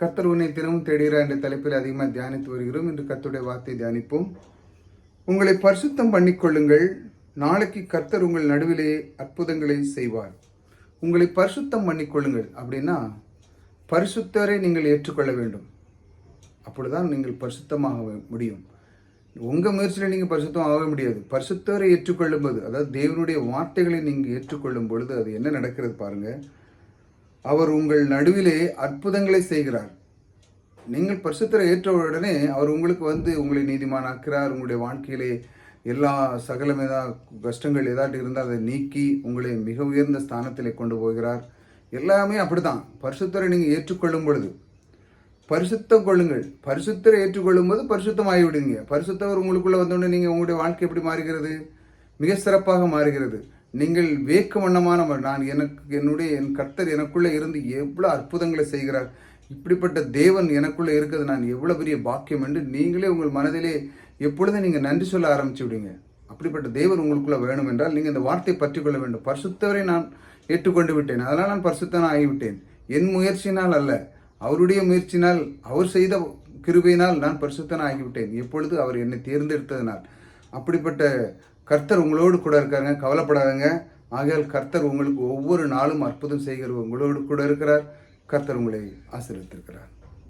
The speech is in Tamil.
கத்தர் உன்னை தினமும் தேடுகிறார் என்ற தலைப்பில் அதிகமாக தியானித்து வருகிறோம். இன்று கத்தருடைய வார்த்தை தியானிப்போம். உங்களை பரிசுத்தம் பண்ணிக்கொள்ளுங்கள். நாளைக்கு கர்த்தர் உங்கள் நடுவிலே அற்புதங்களை செய்வார். உங்களை பரிசுத்தம் பண்ணிக்கொள்ளுங்கள். அப்படின்னா பரிசுத்தரை நீங்கள் ஏற்றுக்கொள்ள வேண்டும். அப்படிதான் நீங்கள் பரிசுத்தமாக முடியும். உங்கள் முயற்சியில் நீங்கள் பரிசுத்தம் ஆக முடியாது. பரிசுத்தரை ஏற்றுக்கொள்ளும் போது அதாவது தேவனுடைய வார்த்தைகளை நீங்கள் ஏற்றுக்கொள்ளும் பொழுது அது என்ன நடக்கிறது பாருங்கள் அவர் உங்கள் நடுவிலே அற்புதங்களை செய்கிறார். நீங்கள் பரிசுத்தரை ஏற்ற உடனே அவர் உங்களுக்கு வந்து உங்களை நீதிமானாக்கிறார் உங்களுடைய வாழ்க்கையிலே எல்லா சகலம் ஏதாவது கஷ்டங்கள் ஏதாட்டு இருந்தால் அதை நீக்கி உங்களை மிக உயர்ந்த ஸ்தானத்திலே கொண்டு போகிறார். எல்லாமே அப்படிதான் பரிசுத்தரை நீங்கள் ஏற்றுக்கொள்ளும் பொழுது. பரிசுத்தம் கொள்ளுங்கள். பரிசுத்தரை ஏற்றுக்கொள்ளும் போது பரிசுத்தமாகி விடுங்க பரிசுத்தவர் உங்களுக்குள்ளே வந்தோடனே நீங்கள் உங்களுடைய வாழ்க்கை எப்படி மாறுகிறது? மிக சிறப்பாக மாறுகிறது. நீங்கள் வேக்க வண்ணமானவர் நான் எனக்கு என்னுடைய என் கர்த்தர் எனக்குள்ளே இருந்து எவ்வளோ அற்புதங்களை செய்கிறார். இப்படிப்பட்ட தேவன் எனக்குள்ளே இருக்கிறது நான் எவ்வளோ பெரிய பாக்கியம் என்று நீங்களே உங்கள் மனதிலே எப்பொழுதும் நீங்கள் நன்றி சொல்ல ஆரம்பிச்சு விடுங்க. அப்படிப்பட்ட தேவன் உங்களுக்குள்ளே வேணும் என்றால் நீங்கள் இந்த வார்த்தை பற்றி கொள்ள வேண்டும். பரிசுத்தவரை நான் ஏற்றுக்கொண்டு விட்டேன். அதனால் நான் பரிசுத்தனாக ஆகிவிட்டேன். என் முயற்சினால் அல்ல அவருடைய முயற்சினால் அவர் செய்த கிருபையினால் நான் பரிசுத்தன் ஆகிவிட்டேன். எப்பொழுது அவர் என்னை தேர்ந்தெடுத்ததினால். அப்படிப்பட்ட கர்த்தர் உங்களோடு கூட இருக்காங்க கவலைப்படாதங்க. ஆகையால் கர்த்தர் உங்களுக்கு ஒவ்வொரு நாளும் அற்புதம் செய்கிற உங்களோடு கூட இருக்கிறார். கர்த்தர் உங்களை ஆசீர்வித்திருக்கிறார்